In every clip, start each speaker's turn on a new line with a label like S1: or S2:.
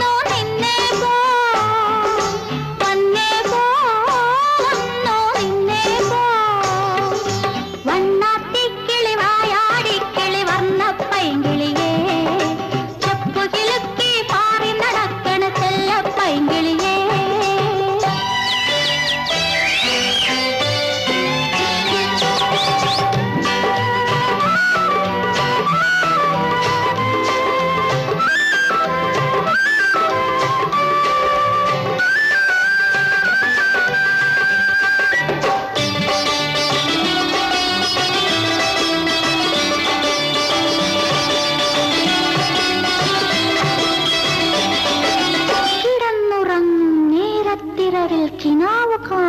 S1: കാണുന്നു നിന്നെ Welcome.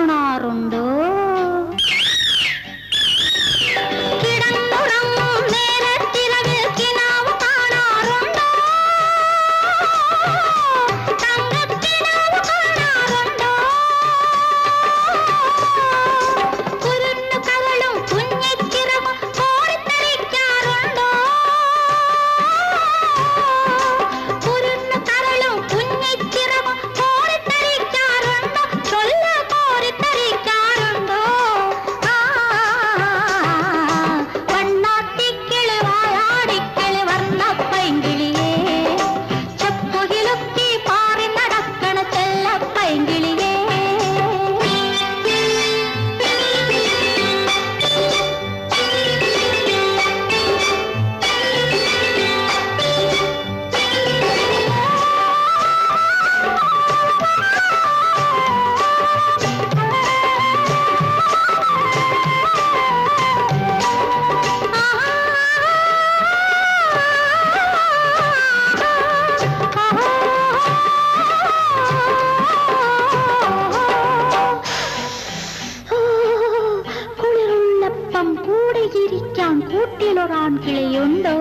S1: குளிரொரான் கிளையுண்டோ